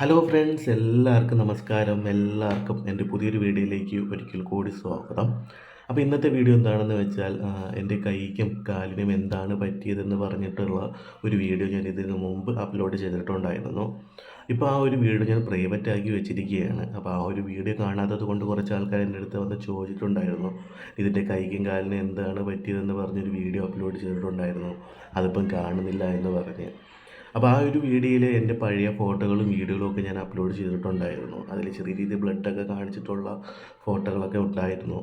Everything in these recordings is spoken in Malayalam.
ഹലോ ഫ്രണ്ട്സ് എല്ലാവർക്കും നമസ്കാരം. എല്ലാവർക്കും എന്റെ പുതിയൊരു വീഡിയോയിലേക്ക് ഒരിക്കൽ കൂടി സ്വാഗതം. അപ്പോൾ ഇന്നത്തെ വീഡിയോ എന്താണെന്ന് വെച്ചാൽ എന്റെ കൈക്കും കാലിനും എന്താണ് പറ്റിയതെന്ന് പറഞ്ഞിട്ടുള്ള ഒരു വീഡിയോ ഞാൻ ഇതിന് മുമ്പ് അപ്ലോഡ് ചെയ്തിട്ടുണ്ടായിരുന്നു. ഇപ്പോൾ ആ ഒരു വീഡിയോ ഞാൻ പ്രൈവറ്റ് ആക്കി വെച്ചിരിക്കുകയാണ്. അപ്പോൾ ആ ഒരു വീഡിയോ കാണാത്തത് കൊണ്ട് കുറച്ച് ആൾക്കാർ എന്റെ അടുത്ത് വന്ന് ചോദിച്ചിട്ടുണ്ടായിരുന്നു ഇതിന്റെ കൈക്കും കാലിനും എന്താണ് പറ്റിയതെന്ന് പറഞ്ഞൊരു വീഡിയോ അപ്ലോഡ് ചെയ്തിട്ടുണ്ടായിരുന്നു. അതിപ്പം കാണുന്നില്ല എന്ന് പറഞ്ഞ്. അപ്പോൾ ആ ഒരു വീഡിയോയിൽ എന്റെ പഴയ ഫോട്ടോകളും വീഡിയോകളും ഒക്കെ ഞാൻ അപ്ലോഡ് ചെയ്തിട്ടുണ്ടായിരുന്നു. അതിൽ ചെറിയ രീതിയിൽ ബ്ലഡൊക്കെ കാണിച്ചിട്ടുള്ള ഫോട്ടോകളൊക്കെ ഉണ്ടായിരുന്നു.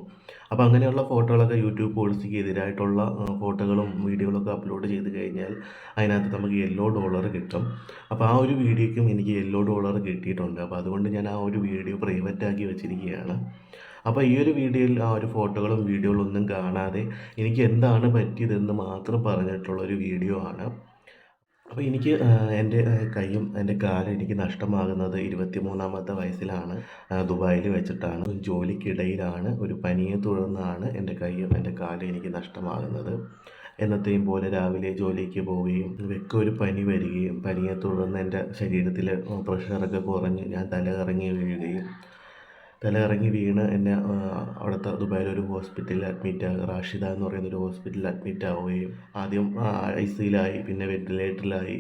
അപ്പോൾ അങ്ങനെയുള്ള ഫോട്ടോകളൊക്കെ യൂട്യൂബ് പോളിസിക്ക് എതിരായിട്ടുള്ള ഫോട്ടോകളും വീഡിയോകളൊക്കെ അപ്ലോഡ് ചെയ്ത് കഴിഞ്ഞാൽ അതിനകത്ത് നമുക്ക് യെല്ലോ ഡോളർ കിട്ടും. അപ്പോൾ ആ ഒരു വീഡിയോയ്ക്കും എനിക്ക് യെല്ലോ ഡോളർ കിട്ടിയിട്ടുണ്ട്. അപ്പോൾ അതുകൊണ്ട് ഞാൻ ആ ഒരു വീഡിയോ പ്രൈവറ്റ് ആക്കി വെച്ചിരിക്കുകയാണ്. അപ്പോൾ ഈ ഒരു വീഡിയോയിൽ ആ ഒരു ഫോട്ടോകളും വീഡിയോകളൊന്നും കാണാതെ എനിക്ക് എന്താണ് പറ്റിയതെന്ന് മാത്രം പറഞ്ഞിട്ടുള്ള ഒരു വീഡിയോ ആണ്. അപ്പോൾ എനിക്ക് എന്റെ കൈയും എന്റെ കാലും എനിക്ക് നഷ്ടമാകുന്നത് ഇരുപത്തി മൂന്നാമത്തെ വയസ്സിലാണ് ദുബായിൽ വെച്ചിട്ടാണ്. ജോലിക്കിടയിലാണ്. ഒരു പനിയെ തുടർന്നാണ് എന്റെ കൈയും എന്റെ കാലും എനിക്ക് നഷ്ടമാകുന്നത്. എന്നത്തെയും പോലെ രാവിലെ ജോലിക്ക് പോവുകയും വെക്ക ഒരു പനി വരികയും പനിയെ തുടർന്ന് എന്റെ ശരീരത്തിലെ പ്രഷറൊക്കെ കുറഞ്ഞ് ഞാൻ തല കറങ്ങി വീഴുകയും തല ഇറങ്ങി വീണ് എന്നെ അവിടുത്തെ ദുബായിലെ ഒരു ഹോസ്പിറ്റലിൽ അഡ്മിറ്റ് റാഷിദ എന്ന് പറയുന്ന ഒരു ഹോസ്പിറ്റലിൽ അഡ്മിറ്റ് ആവുകയും ആദ്യം ഐ സിയിലായി പിന്നെ വെന്റിലേറ്ററിലായി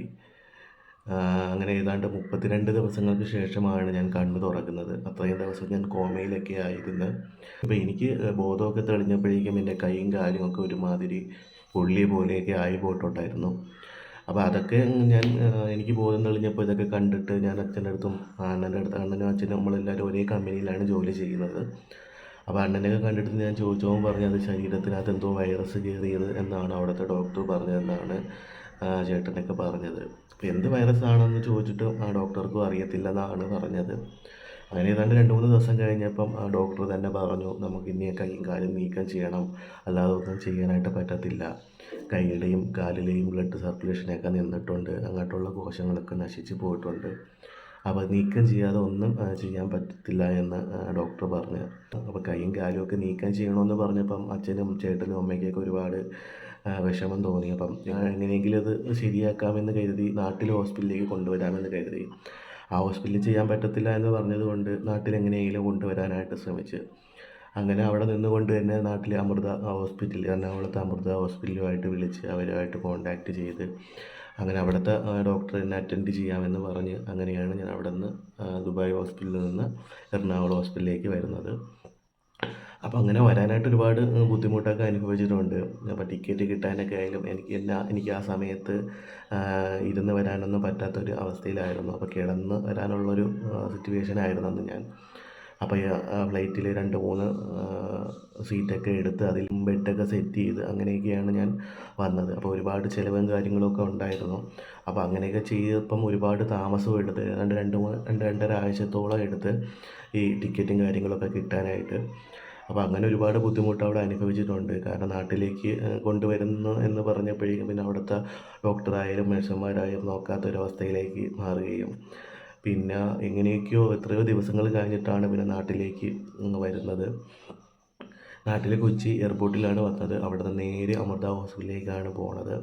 അങ്ങനെ ഏതാണ്ട് മുപ്പത്തിരണ്ട് ദിവസങ്ങൾക്ക് ശേഷമാണ് ഞാൻ കണ്ണു തുറക്കുന്നത്. അത്രയും ദിവസം ഞാൻ കോമയിലൊക്കെ ആയിരുന്നു. അപ്പോൾ എനിക്ക് ബോധമൊക്കെ തെളിഞ്ഞപ്പോഴേക്കും എന്റെ കൈയും കാര്യമൊക്കെ ഒരുമാതിരി പൊള്ളിയ പോലെയൊക്കെ ആയി പോയിട്ടുണ്ടായിരുന്നു. അപ്പോൾ അതൊക്കെ ഞാൻ എനിക്ക് ബോധം തെളിഞ്ഞപ്പോൾ ഇതൊക്കെ കണ്ടിട്ട് ഞാൻ അച്ഛന്റെ അടുത്തും അണ്ണന്റെ അടുത്ത് അണ്ണനും അച്ഛനും നമ്മളെല്ലാവരും ഒരേ കമ്പനിയിലാണ് ജോലി ചെയ്യുന്നത്. അപ്പോൾ അണ്ണനെയൊക്കെ കണ്ടിട്ട് ഞാൻ ചോദിച്ചപ്പോൾ പറഞ്ഞത് ശരീരത്തിനകത്ത് എന്തോ വൈറസ് കയറിയത് എന്നാണ് അവിടുത്തെ ഡോക്ടർ പറഞ്ഞതെന്നാണ് ചേട്ടനൊക്കെ പറഞ്ഞത്. അപ്പോൾ എന്ത് വൈറസ് ആണെന്ന് ചോദിച്ചിട്ട് ആ ഡോക്ടർക്കും അറിയത്തില്ലെന്നാണ് പറഞ്ഞത്. അങ്ങനെ ഏതാണ്ട് രണ്ട് മൂന്ന് ദിവസം കഴിഞ്ഞപ്പം ആ ഡോക്ടർ തന്നെ പറഞ്ഞു നമുക്ക് ഇനി കൈയും കാലും നീക്കം ചെയ്യണം. അല്ലാതെ ഒന്നും ചെയ്യാനായിട്ട് പറ്റത്തില്ല. കൈയുടെയും കാലിലെയും ബ്ലഡ് സർക്കുലേഷനൊക്കെ നിന്നിട്ടുണ്ട്. അങ്ങോട്ടുള്ള കോശങ്ങളൊക്കെ നശിച്ചു പോയിട്ടുണ്ട്. അപ്പോൾ നീക്കം ചെയ്യാതെ ഒന്നും ചെയ്യാൻ പറ്റത്തില്ല എന്ന് ഡോക്ടർ പറഞ്ഞു. അപ്പോൾ കൈയും കാലും ഒക്കെ നീക്കം ചെയ്യണമെന്ന് പറഞ്ഞപ്പം അച്ഛനും ചേട്ടനും അമ്മയ്ക്കൊക്കെ ഒരുപാട് വിഷമം തോന്നി. അപ്പം എങ്ങനെയെങ്കിലും അത് ശരിയാക്കാമെന്ന് കരുതി നാട്ടിൽ ഹോസ്പിറ്റലിലേക്ക് കൊണ്ടുവരാമെന്ന് കരുതി. ആ ഹോസ്പിറ്റലിൽ ചെയ്യാൻ പറ്റത്തില്ല എന്ന് പറഞ്ഞതുകൊണ്ട് നാട്ടിൽ എങ്ങനെയെങ്കിലും കൊണ്ടുവരാനായിട്ട് ശ്രമിച്ച്. അങ്ങനെ അവിടെ നിന്നുകൊണ്ട് തന്നെ നാട്ടിലെ അമൃത ഹോസ്പിറ്റൽ എറണാകുളത്തെ അമൃത ഹോസ്പിറ്റലുമായിട്ട് വിളിച്ച് അവരുമായിട്ട് കോണ്ടാക്റ്റ് ചെയ്ത് അങ്ങനെ അവിടുത്തെ ഡോക്ടർ എന്നെ അറ്റൻഡ് ചെയ്യാമെന്ന് പറഞ്ഞ് അങ്ങനെയാണ് ഞാൻ അവിടെ നിന്ന് ദുബായ് ഹോസ്പിറ്റലിൽ നിന്ന് എറണാകുളം ഹോസ്പിറ്റലിലേക്ക് വരുന്നത്. അപ്പോൾ അങ്ങനെ വരാനായിട്ട് ഒരുപാട് ബുദ്ധിമുട്ടൊക്കെ അനുഭവിച്ചിട്ടുണ്ട്. അപ്പോൾ ടിക്കറ്റ് കിട്ടാനൊക്കെ ആയാലും എനിക്ക് എന്നാ എനിക്ക് ആ സമയത്ത് ഇരുന്ന് വരാനൊന്നും പറ്റാത്തൊരു അവസ്ഥയിലായിരുന്നു. അപ്പോൾ കിടന്ന് വരാനുള്ളൊരു സിറ്റുവേഷൻ ആയിരുന്നു അന്ന് ഞാൻ. അപ്പോൾ ഫ്ലൈറ്റിൽ രണ്ട് മൂന്ന് സീറ്റൊക്കെ എടുത്ത് അതിൽ ബെഡൊക്കെ സെറ്റ് ചെയ്ത് അങ്ങനെയൊക്കെയാണ് ഞാൻ വന്നത്. അപ്പോൾ ഒരുപാട് ചിലവും കാര്യങ്ങളൊക്കെ ഉണ്ടായിരുന്നു. അപ്പോൾ അങ്ങനെയൊക്കെ ചെയ്തപ്പം ഒരുപാട് താമസവും എടുത്ത് ഏതാണ്ട് രണ്ട് മൂന്ന് രണ്ട് രണ്ടര ആഴ്ചത്തോളം എടുത്ത് ഈ ടിക്കറ്റും കാര്യങ്ങളൊക്കെ കിട്ടാനായിട്ട്. അപ്പോൾ അങ്ങനെ ഒരുപാട് ബുദ്ധിമുട്ട് അവിടെ അനുഭവിച്ചിട്ടുണ്ട്. കാരണം നാട്ടിലേക്ക് കൊണ്ടുവരുന്നു എന്ന് പറഞ്ഞപ്പോഴേക്കും പിന്നെ അവിടുത്തെ ഡോക്ടറായാലും നഴ്സുമാരായാലും നോക്കാത്തൊരവസ്ഥയിലേക്ക് മാറുകയും. പിന്നെ എങ്ങനെയൊക്കെയോ എത്രയോ ദിവസങ്ങൾ കഴിഞ്ഞിട്ടാണ് പിന്നെ നാട്ടിലേക്ക് വരുന്നത്. നാട്ടിലെ കൊച്ചി എയർപോർട്ടിലാണ് വന്നത്. അവിടെ നിന്ന് നേരെ അമൃത ഹോസ്പിറ്റലിലേക്കാണ് പോണത്.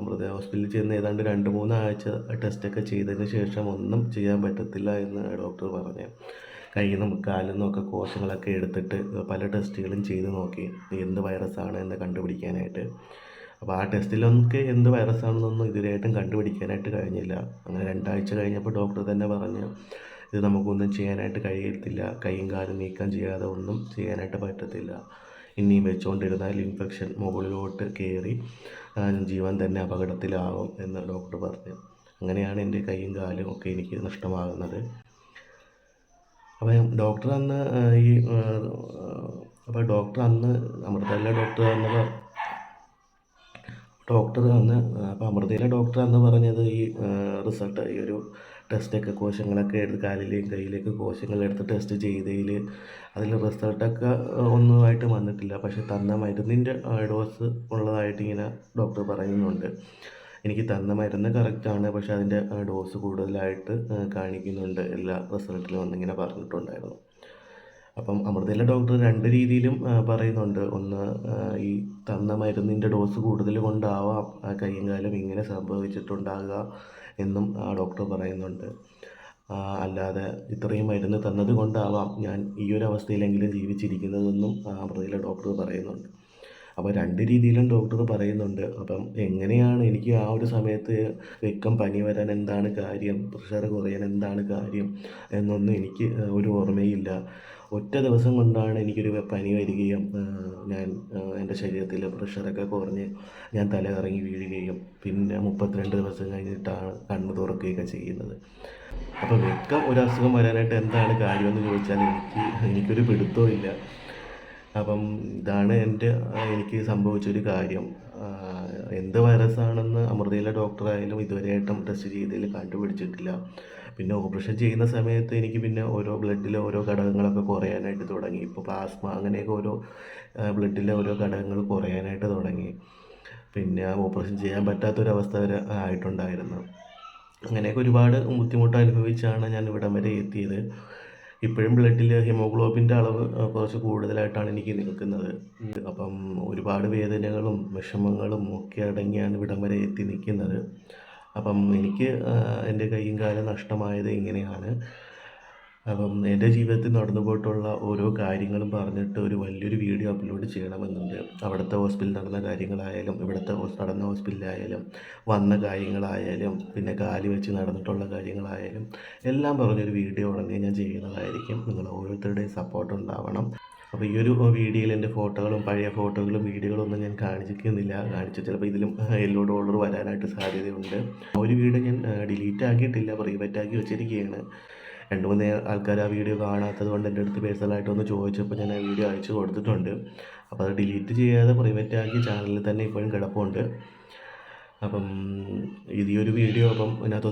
അമൃത ഹോസ്പിറ്റലിൽ ചെന്ന് ഏതാണ്ട് രണ്ട് മൂന്ന് ആഴ്ച ടെസ്റ്റൊക്കെ ചെയ്തതിന് ശേഷം ഒന്നും ചെയ്യാൻ പറ്റത്തില്ല എന്ന് ഡോക്ടർ പറഞ്ഞു. കയ്യിൽ നിന്നും കാലിൽ നിന്നൊക്കെ കോശങ്ങളൊക്കെ എടുത്തിട്ട് പല ടെസ്റ്റുകളും ചെയ്ത് നോക്കി എന്ത് വൈറസാണ് എന്ന് കണ്ടുപിടിക്കാനായിട്ട്. അപ്പോൾ ആ ടെസ്റ്റിലൊക്കെ എന്ത് വൈറസാണെന്നൊന്നും ഇതുവരെയായിട്ടും കണ്ടുപിടിക്കാനായിട്ട് കഴിഞ്ഞില്ല. അങ്ങനെ രണ്ടാഴ്ച കഴിഞ്ഞപ്പോൾ ഡോക്ടർ തന്നെ പറഞ്ഞു ഇത് നമുക്കൊന്നും ചെയ്യാനായിട്ട് കഴിയത്തില്ല. കൈയും കാലും നീക്കം ചെയ്യാതെ ഒന്നും ചെയ്യാനായിട്ട് പറ്റത്തില്ല. ഇനിയും വെച്ചുകൊണ്ടിരുന്നാൽ ഇൻഫെക്ഷൻ മുകളിലോട്ട് കയറി ജീവൻ തന്നെ അപകടത്തിലാവും എന്ന് ഡോക്ടർ പറഞ്ഞു. അങ്ങനെയാണ് എന്റെ കൈയും കാലും ഒക്കെ എനിക്ക് നഷ്ടമാകുന്നത്. അപ്പം ഡോക്ടർ അന്ന് ഈ അപ്പോൾ ഡോക്ടർ അന്ന് അമൃതയിലെ ഡോക്ടർ അന്ന് ഡോക്ടർ അന്ന് അപ്പോൾ അമൃതയിലെ ഡോക്ടർ അന്ന് പറഞ്ഞത് ഈ റിസൾട്ട് ഈ ഒരു ടെസ്റ്റൊക്കെ കോശങ്ങളൊക്കെ എടുത്ത് കാലിലെയും കയ്യിലേക്ക് കോശങ്ങൾ എടുത്ത് ടെസ്റ്റ് ചെയ്തതിൽ അതിൽ റിസൾട്ടൊക്കെ ഒന്നുമായിട്ട് വന്നിട്ടില്ല. പക്ഷേ തന്ന മരുന്നിന്റെ ഡോസ് ഉള്ളതായിട്ട് ഇങ്ങനെ ഡോക്ടർ പറയുന്നുണ്ട്. എനിക്ക് തന്ന മരുന്ന് കറക്റ്റാണ് പക്ഷെ അതിന്റെ ഡോസ് കൂടുതലായിട്ട് കാണിക്കുന്നുണ്ട്. എല്ലാ റിസൾട്ടിലും വന്നിങ്ങനെ പറഞ്ഞിട്ടുണ്ടായിരുന്നു. അപ്പം അമൃതയിലെ ഡോക്ടർ രണ്ട് രീതിയിലും പറയുന്നുണ്ട്. ഒന്ന് ഈ തന്ന മരുന്നിന്റെ ഡോസ് കൂടുതൽ കൊണ്ടാവാം. കയ്യും കാലം ഇങ്ങനെ സംഭവിച്ചിട്ടുണ്ടാകുക എന്നും ആ ഡോക്ടർ പറയുന്നുണ്ട്. അല്ലാതെ ഇത്രയും മരുന്ന് തന്നത് കൊണ്ടാവാം ഞാൻ ഈ ഒരു അവസ്ഥയിലെങ്കിലും ജീവിച്ചിരിക്കുന്നതെന്നും അമൃതയിലെ ഡോക്ടർ പറയുന്നുണ്ട്. അപ്പോൾ രണ്ട് രീതിയിലും ഡോക്ടർ പറയുന്നുണ്ട്. അപ്പം എങ്ങനെയാണ് എനിക്ക് ആ ഒരു സമയത്ത് വെക്കം പനി വരാൻ എന്താണ് കാര്യം? പ്രഷർ കുറയാൻ എന്താണ് കാര്യം? എന്നൊന്നും എനിക്ക് ഒരു ഓർമ്മയില്ല. ഒറ്റ ദിവസം കൊണ്ടാണ് എനിക്കൊരു പനി വരികയും ഞാൻ എന്റെ ശരീരത്തിലെ പ്രഷറൊക്കെ കുറഞ്ഞ് ഞാൻ തല കറങ്ങി വീഴുകയും പിന്നെ മുപ്പത്തിരണ്ട് ദിവസം കഴിഞ്ഞിട്ടാണ് കണ്ണ് തുറക്കുകയൊക്കെ ചെയ്യുന്നത്. അപ്പോൾ വെക്കം ഒരു അസുഖം വരാനായിട്ട് എന്താണ് കാര്യമെന്ന് ചോദിച്ചാൽ എനിക്ക് എനിക്കൊരു പിടുത്തവും ഇല്ല. അപ്പം ഇതാണ് എന്റെ എനിക്ക് സംഭവിച്ചൊരു കാര്യം. എന്ത് വൈറസ് വൈറസാണെന്ന് അമൃതയിലെ ഡോക്ടറായാലും ഇതുവരെയായിട്ടും ടെസ്റ്റ് ചെയ്തതിൽ കണ്ടുപിടിച്ചിട്ടില്ല. പിന്നെ ഓപ്പറേഷൻ ചെയ്യുന്ന സമയത്ത് എനിക്ക് പിന്നെ ഓരോ ബ്ലഡിലെ ഓരോ ഘടകങ്ങളൊക്കെ കുറയാനായിട്ട് തുടങ്ങി. ഇപ്പോൾ പ്ലാസ്മ അങ്ങനെയൊക്കെ ഓരോ ബ്ലഡിലെ ഓരോ ഘടകങ്ങൾ കുറയാനായിട്ട് തുടങ്ങി. പിന്നെ ഓപ്പറേഷൻ ചെയ്യാൻ പറ്റാത്തൊരവസ്ഥ വരെ ആയിട്ടുണ്ടായിരുന്നു. അങ്ങനെയൊക്കെ ഒരുപാട് ബുദ്ധിമുട്ട് അനുഭവിച്ചാണ് ഞാൻ ഇവിടം വരെ എത്തിയത്. ഇപ്പോഴും ബ്ലഡിൽ ഹീമോഗ്ലോബിന്റെ അളവ് കുറച്ച് കൂടുതലായിട്ടാണ് എനിക്ക് നിൽക്കുന്നത്. അപ്പം ഒരുപാട് വേദനകളും വിഷമങ്ങളും ഒക്കെ അടങ്ങിയാണ് ഇവിടം വരെ എത്തി നിൽക്കുന്നത്. അപ്പം എനിക്ക് എന്റെ കൈയും കാലും നഷ്ടമായത് ഇങ്ങനെയാണ്. അപ്പം എന്റെ ജീവിതത്തിൽ നടന്നു പോയിട്ടുള്ള ഓരോ കാര്യങ്ങളും പറഞ്ഞിട്ട് ഒരു വലിയൊരു വീഡിയോ അപ്ലോഡ് ചെയ്യണമെന്നുണ്ട്. അവിടുത്തെ ഹോസ്പിറ്റലിൽ നടന്ന കാര്യങ്ങളായാലും ഇവിടുത്തെ നടന്ന ഹോസ്പിറ്റലായാലും വന്ന കാര്യങ്ങളായാലും പിന്നെ കാലി വെച്ച് നടന്നിട്ടുള്ള കാര്യങ്ങളായാലും എല്ലാം പറഞ്ഞൊരു വീഡിയോ ഉടനെ ഞാൻ ചെയ്യുന്നതായിരിക്കും. നിങ്ങൾ ഓരോരുത്തരുടെയും സപ്പോർട്ട് ഉണ്ടാവണം. അപ്പോൾ ഈ ഒരു വീഡിയോയിൽ എന്റെ ഫോട്ടോകളും പഴയ ഫോട്ടോകളും വീഡിയോകളും ഒന്നും ഞാൻ കാണിച്ചിരിക്കുന്നില്ല. കാണിച്ച ചിലപ്പോൾ ഇതിലും യെല്ലോ ഡോളർ വരാനായിട്ട് സാധ്യതയുണ്ട്. ഒരു വീഡിയോ ഞാൻ ഡിലീറ്റ് ആക്കിയിട്ടില്ല പ്രൈവറ്റ് ആക്കി വെച്ചിരിക്കുകയാണ്. രണ്ട് മൂന്ന് ആൾക്കാർ ആ വീഡിയോ കാണാത്തത് കൊണ്ട് എന്റെ അടുത്ത് പേഴ്സണലായിട്ടൊന്ന് ചോദിച്ചപ്പോൾ ഞാൻ ആ വീഡിയോ അയച്ചു കൊടുത്തിട്ടുണ്ട്. അപ്പോൾ അത് ഡിലീറ്റ് ചെയ്യാതെ പ്രൈവറ്റ് ആക്കി ചാനലിൽ തന്നെ ഇപ്പോഴും കിടപ്പുണ്ട്. അപ്പം ഇതൊരു വീഡിയോ അപ്പം ഇതിനകത്ത്